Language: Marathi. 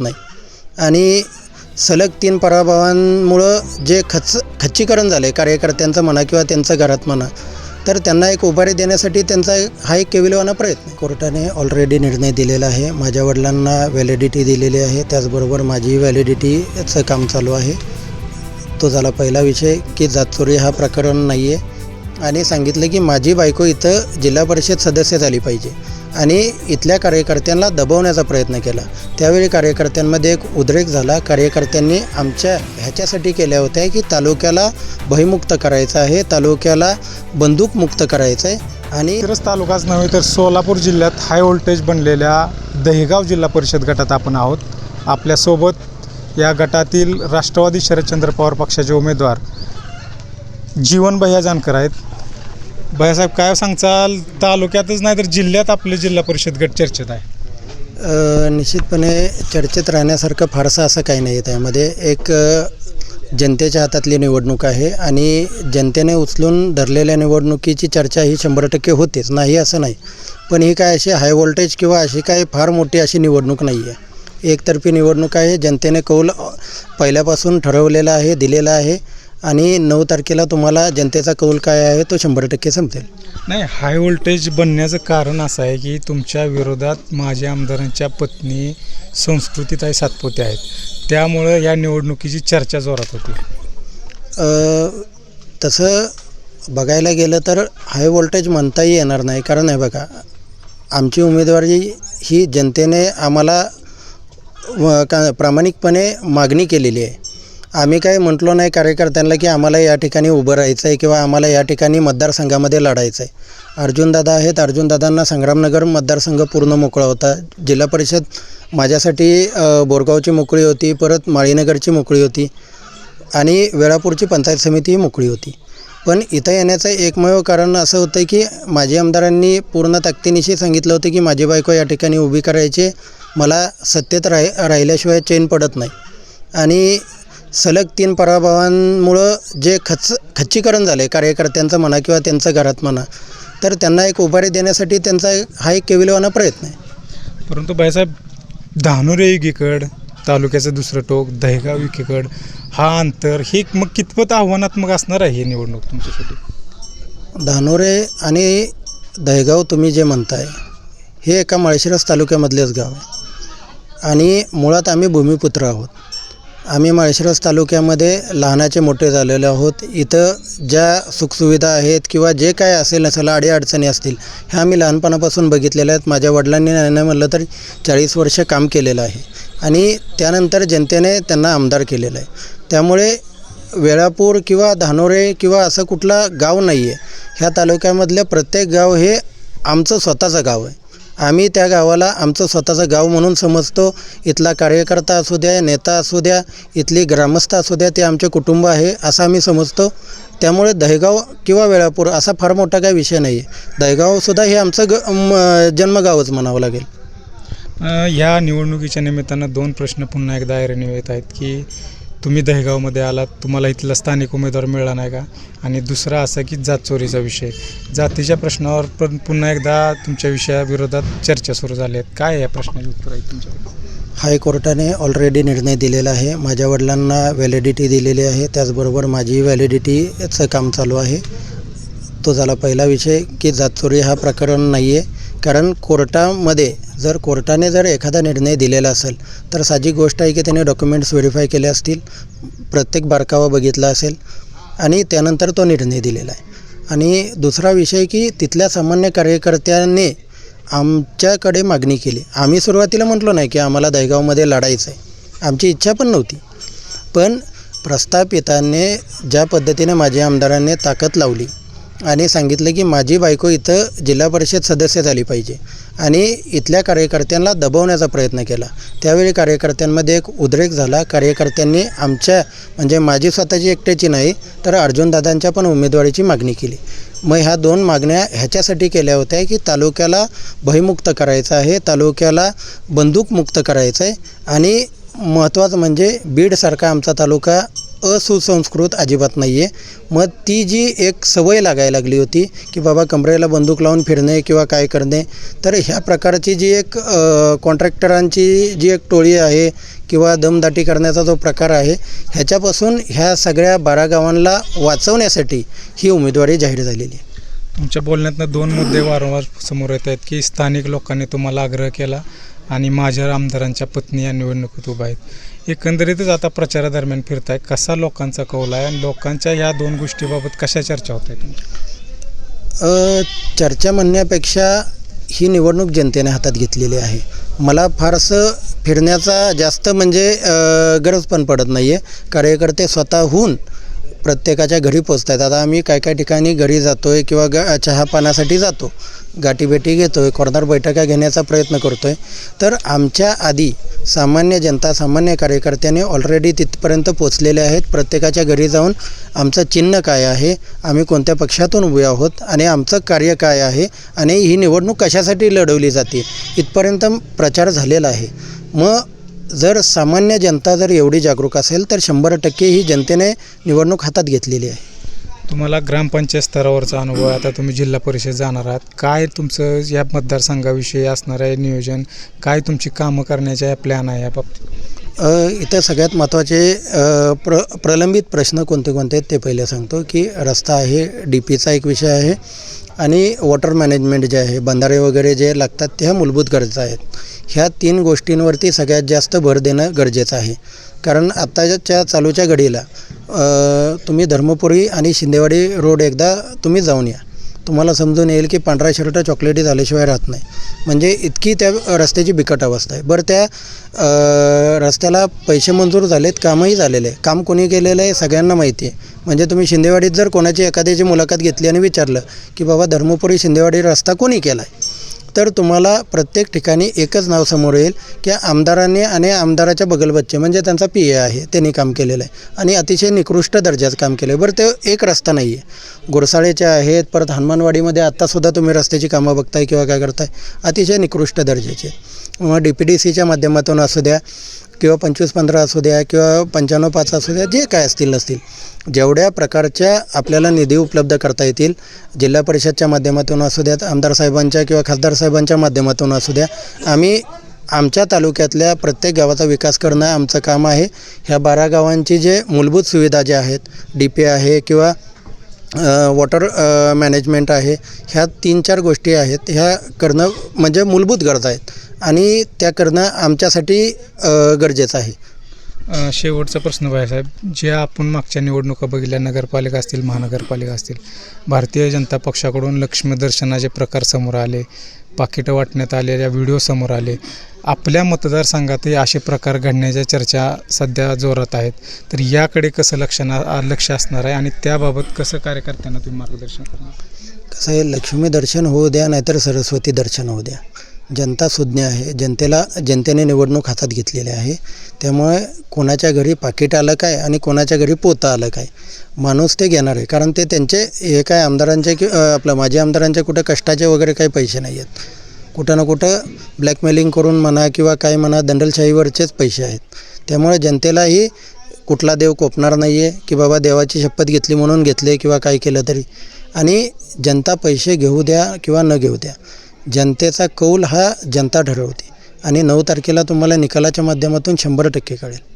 नाही. आणि सलग तीन पराभवांमुळं जे खच खच्चीकरण झालं आहे कार्यकर्त्यांचं म्हणा किंवा त्यांचं घरात म्हणा तर त्यांना एक उभारी देण्यासाठी त्यांचा एक- हा एक केविलवाना प्रयत्न. कोर्टाने ऑलरेडी निर्णय दिलेला आहे. माझ्या वडिलांना व्हॅलिडिटी दिलेली आहे. त्याचबरोबर माझी व्हॅलिडिटीचं काम चालू आहे. तो झाला पहिला विषय की जातचोरी हा प्रकरण नाही आहे आणि सांगितलं की माझी बायको इथं जिल्हा परिषद सदस्य झाली पाहिजे. आणि इथल्या कार्यकर्त्यांना दबवण्याचा प्रयत्न केला. त्यावेळी कार्यकर्त्यांमध्ये एक उद्रेक झाला. कार्यकर्त्यांनी आमच्या ह्याच्यासाठी केल्या होत्या की तालुक्याला भयमुक्त करायचं आहे तालुक्याला बंदूकमुक्त करायचं आहे आणि मिरज तालुकाच नव्हे तर सोलापूर जिल्ह्यात हाय व्होल्टेज बनलेल्या दहेगाव जिल्हा परिषद गटात आपण आहोत. आपल्यासोबत या गटातील राष्ट्रवादी शरदचंद्र पवार पक्षाचे उमेदवार जीवन भैया जानकर आहेत. भैयासाहेब काय सांगचाल तालुक्यातच नाही तर जिल्ह्यात आपले जिल्हा परिषद गट चर्चेत आहे. अ, निश्चितपणे चर्चेत राहण्यासारखं फारसं असं काही नाही आहे त्यामध्ये. एक अ, जनतेच्या हातातली निवडणूक आहे आणि जनतेने उचलून धरलेल्या निवडणुकीची चर्चा ही शंभर टक्के होतेच. नाही असं नाही. पण ही काय अशी हाय व्होल्टेज किंवा अशी काय फार मोठी अशी निवडणूक नाही आहे. एकतर्फी निवडणूक आहे. जनतेने कौल अ, पहिल्यापासून ठरवलेला आहे दिलेला आहे. आणि नऊ तारखेला तुम्हाला जनतेचा कौल काय आहे तो शंभर टक्के समजेल नाही हाय व्होल्टेज बनण्याचं कारण असं आहे की तुमच्या विरोधात माझ्या आमदारांच्या पत्नी संस्कृतीताई सातपुते आहेत. त्यामुळं या निवडणुकीची चर्चा जोरात होती. अ, तसं बघायला गेलं तर हाय व्होल्टेज म्हणताही येणार नाही. कारण हे बघा आमची उमेदवारी ही जनतेने आम्हाला व का प्रामाणिकपणे मागणी केलेली आहे. आम्ही काय म्हटलो नाही कार्यकर्त्यांना की आम्हाला या ठिकाणी उभं राहायचं आहे किंवा आम्हाला या ठिकाणी मतदारसंघामध्ये लढायचं आहे. अर्जुनदादा आहेत. अर्जुनदादांना संग्रामनगर मतदारसंघ पूर्ण मोकळा होता. जिल्हा परिषद माझ्यासाठी बोरगावची मोकळी होती. परत माळीनगरची मोकळी होती. आणि वेळापूरची पंचायत समितीही मोकळी होती. पण इथं येण्याचं एकमेव कारण असं होतं की माजी आमदारांनी पूर्ण ताकदीनिशी सांगितलं होतं की माझी बायको या ठिकाणी उभी करायची. मला सत्तेत राहि राहिल्याशिवाय चेन पडत नाही. आणि सलग तीन पराभवांमुळं जे खच खच्चीकरण झालं आहे कार्यकर्त्यांचं म्हणा किंवा त्यांचं घरात म्हणा तर त्यांना एक उभारी देण्यासाठी त्यांचा हा एक केविलवाना प्रयत्न आहे. परंतु बाईसाहेब धानुरे एकीकड तालुक्याचं दुसरं टोक दहेगाव एकीकड हा अंतर हे मग कितपत आव्हानात्मक असणार आहे ही निवडणूक तुमच्यासाठी? धानोरे आणि दहेगाव तुम्ही जे म्हणताय हे एका माळशिरस तालुक्यामधलेच गाव आहे. आणि मुळात आम्ही भूमिपुत्र आहोत. आम्ही माळशिरस तालुक्यामध्ये लहानाचे मोठे झालेले आहोत. इथं ज्या सुखसुविधा आहेत किंवा जे काय असेल असेल अडीअडचणी असतील ह्या आम्ही लहानपणापासून बघितलेल्या आहेत. माझ्या वडिलांनी नाही म्हणलं तर चाळीस वर्ष काम केलेलं आहे. आणि त्यानंतर जनतेने त्यांना आमदार केलेलं आहे. त्यामुळे वेळापूर किंवा धानोरे किंवा असं कुठला गाव नाही आहे ह्या तालुक्यामधलं प्रत्येक गाव हे आमचं स्वतःचं गाव आहे. आम्ही त्या गावाला आमचं स्वतःचं गाव म्हणून समजतो. इथला कार्यकर्ता असू द्या नेता असू द्या इथली ग्रामस्थ असू द्या ते आमचे कुटुंब आहे असं आम्ही समजतो. त्यामुळे दहेगाव किंवा वेळापूर असा फार मोठा काही विषय नाही. आहे दहेगावसुद्धा हे आमचं ग म जन्मगावच म्हणावं लागेल. ह्या या निवडणुकीच्या निमित्तानं दोन प्रश्न पुन्हा एकदा ऐरणीवर येत आहेत की तुम्ही दहेगावमध्ये आलात तुम्हाला इथला स्थानिक उमेदवार मिळाला नाही का? आणि दुसरा असा की जात चोरीचा विषय. जातीच्या प्रश्नावर पण पुन्हा एकदा तुमच्या विषयाविरोधात चर्चा सुरू झाली आहेत. काय या प्रश्नाचे उत्तर आहे तुमच्याकडे? हायकोर्टाने ऑलरेडी निर्णय दिलेला आहे. माझ्या वडिलांना व्हॅलिडिटी दिलेली आहे. त्याचबरोबर माझी व्हॅलिडिटीचं काम चालू आहे. तो झाला पहिला विषय की जातचोरी हा प्रकरण नाही आहे कारण कोर्टामध्ये जर कोर्टाने जर एखादा निर्णय दिलेला असेल तर साजी गोष्ट आहे की त्याने डॉक्युमेंट्स व्हेरीफाय केले असतील प्रत्येक बारकावा बघितला असेल आणि त्यानंतर तो निर्णय दिलेला आहे. आणि दुसरा विषय की तिथल्या सामान्य कार्यकर्त्यांनी आमच्याकडे मागणी केली. आम्ही सुरुवातीला म्हटलो नाही की आम्हाला दहगावमध्ये लढायचं आहे. आमची इच्छा पण नव्हती. पण प्रस्थापितांनी ज्या पद्धतीने माझ्या आमदारांनी ताकद लावली आणि सांगितलं की माझी बायको इथं जिल्हा परिषद सदस्य झाली पाहिजे. आणि इथल्या कार्यकर्त्यांना दबवण्याचा प्रयत्न केला. त्यावेळी कार्यकर्त्यांमध्ये एक उद्रेक झाला. कार्यकर्त्यांनी आमच्या म्हणजे माझी स्वतःची एकट्याची नाही तर अर्जुनदादांच्या पण उमेदवारीची मागणी केली. मग ह्या दोन मागण्या ह्याच्यासाठी केल्या होत्या की तालुक्याला भयमुक्त करायचं आहे तालुक्याला बंदूकमुक्त करायचं आहे आणि महत्त्वाचं म्हणजे बीडसारखा आमचा तालुका असुसंस्कृत अजिबात नाही आहे मग ती जी एक सवय लागायला लागली होती की बाबा कमरेला बंदूक लावून फिरणे किंवा काय करणे तर ह्या प्रकारची जी एक कॉन्ट्रॅक्टरांची जी एक टोळी आहे किंवा दमदाटी करण्याचा जो प्रकार आहे ह्याच्यापासून ह्या सगळ्या बारा गावांना वाचवण्यासाठी ही उमेदवारी जाहीर झालेली आहे. तुमच्या बोलण्यातनं दोन मुद्दे वारंवार समोर येत आहेत की स्थानिक लोकांनी तुम्हाला आग्रह केला आणि माझ्या आमदारांच्या पत्नी या निवडणुकीत उभा आहेत. एकंदरीतच आता प्रचारादरम्यान फिरत आहे कसा लोकांचा कौल आहे आणि लोकांच्या ह्या दोन गोष्टीबाबत कशा चर्चा होत आहेत चर्चा म्हणण्यापेक्षा ही निवडणूक जनतेने हातात घेतलेली आहे. मला फारसं फिरण्याचा जास्त म्हणजे गरज पण पडत नाही आहे कार्यकर्ते स्वतःहून प्रत्येकाच्या घरी पोचत आहेत आता आम्ही काय काय ठिकाणी घरी जातो आहे किंवा ग चहा पाण्यासाठी जातो. गाठीभेटी घेतो आहे कॉर्नर बैठका घेण्याचा प्रयत्न करतो आहे तर आमच्या आधी सामान्य जनता सामान्य कार्यकर्त्याने ऑलरेडी तिथपर्यंत पोचलेले आहेत. प्रत्येकाच्या घरी जाऊन आमचं चिन्ह काय आहे आम्ही कोणत्या पक्षातून उभे आहोत आणि आमचं कार्य काय आहे आणि ही निवडणूक कशासाठी लढवली जाते इथपर्यंत प्रचार झालेला आहे. मग जर सामान्य जनता जर एवढी जागरूक असेल तर शंभर टक्के ही जनतेने निवडणूक हातात घेतलेली आहे. तुम्हाला ग्रामपंचायत स्तरावरचा अनुभव आता तुम्ही जिल्हा परिषद जाणार आहात. काय तुमचं या मतदारसंघाविषयी असणार आहे नियोजन? काय तुमची कामं करण्याच्या प्लॅन आहे या बाबतीत? अ, इथं सगळ्यात महत्त्वाचे प्र प्रलंबित प्रश्न कोणते कोणते आहेत ते पहिले सांगतो की रस्ता आहे डी पीचा एक विषय आहे. आणि वॉटर मॅनेजमेंट जे आहे बंधारे वगैरे जे लागतात त्या मूलभूत गरजा आहेत. ह्या तीन गोष्टींवरती सगळ्यात जास्त भर देणं गरजेचं आहे. कारण आत्ताच्या चालूच्या घडीला तुम्ही धर्मपुरी आणि शिंदेवाडी रोड एकदा तुम्ही जाऊन या. तुम्हाला समजून येईल की पांढरा शर्ट चॉकलेटी झाल्याशिवाय राहत नाही. म्हणजे इतकी त्या रस्त्याची बिकट अवस्था आहे. बरं त्या रस्त्याला पैसे मंजूर झालेत कामही झालेलं आहे. काम कोणी केलेलं आहे सगळ्यांना माहिती आहे. म्हणजे तुम्ही शिंदेवाडीत जर कोणाची एखाद्याची मुलाखत घेतली आणि विचारलं की बाबा धर्मपुरी शिंदेवाडी रस्ता कोणी केला आहे तर तुम्हाला प्रत्येक ठिकाणी एकच नाव समोर येईल की आमदारांनी आणि आमदाराच्या बगलबच्चे म्हणजे त्यांचा पी ए आहे त्यांनी काम केलेलं आहे. आणि अतिशय निकृष्ट दर्जाचं काम केलं आहे बरं ते एक रस्ता नाही आहे गुरसाळेचे आहेत परत हनुमानवाडीमध्ये आत्तासुद्धा तुम्ही रस्त्याची कामं बघताय किंवा काय करताय. अतिशय निकृष्ट दर्जाचे. मग डी पी डी सीच्या माध्यमातून असू द्या किंवा पंचवीस पंधरा असू द्या किंवा पंच्याण्णव पाच असू द्या जे काय असतील नसतील. जेवढ्या प्रकारच्या आपल्याला निधी उपलब्ध करता येतील जिल्हा परिषदच्या माध्यमातून असू द्यात आमदार साहेबांच्या किंवा खासदार साहेबांच्या माध्यमातून असू द्या आम्ही आमच्या तालुक्यातल्या प्रत्येक गावाचा विकास करणं आमचं काम आहे. ह्या बारा गावांची जे मूलभूत सुविधा ज्या आहेत डी पी आहे किंवा वॉटर मॅनेजमेंट आहे. ह्या तीन चार गोष्टी आहेत. ह्या करणं म्हणजे मूलभूत गरजा आहेत. आणि त्या करणं आमच्यासाठी गरजेचं आहे. शेवटचा प्रश्न बाळासाहेब जे आपण मागच्या निवडणुका बघितल्या नगरपालिका असतील महानगरपालिका असतील भारतीय जनता पक्षाकडून लक्ष्मी दर्शनाचे प्रकार समोर आले पाकिटं वाटण्यात आलेल्या व्हिडिओ समोर आले. आपल्या मतदारसंघातही असे प्रकार घडण्याच्या चर्चा सध्या जोरात आहेत. तर याकडे कसं लक्षणा लक्ष असणार आहे आणि त्याबाबत कसं कार्यकर्त्यांना तुम्ही मार्गदर्शन करणार? कसं आहे लक्ष्मी दर्शन होऊ द्या नाहीतर सरस्वती दर्शन होऊ द्या. जनता सुज्ञ आहे. जनतेला जनतेने निवडणूक हातात घेतलेली आहे. त्यामुळे कोणाच्या घरी पाकिट आलं काय आणि कोणाच्या घरी पोतं आलं काय? माणूस ते घेणार आहे. कारण ते त्यांचे हे काय आमदारांचे कि आपलं माजी आमदारांचे कुठं कष्टाचे वगैरे काही पैसे नाही आहेत. कुठं ना कुठं ब्लॅकमेलिंग करून म्हणा किंवा काय म्हणा दंडलशाहीवरचेच पैसे आहेत. त्यामुळे जनतेलाही कुठला देव कोपणार नाही आहे की बाबा देवाची शपथ घेतली म्हणून घेतले किंवा काय केलं तरी. आणि जनता पैसे घेऊ द्या किंवा न घेऊ द्या. जनतेचा कौल हा जनता ठरवते. आणि नऊ तारखेला तुम्हाला निकालाच्या माध्यमातून शंभर टक्के कळेल.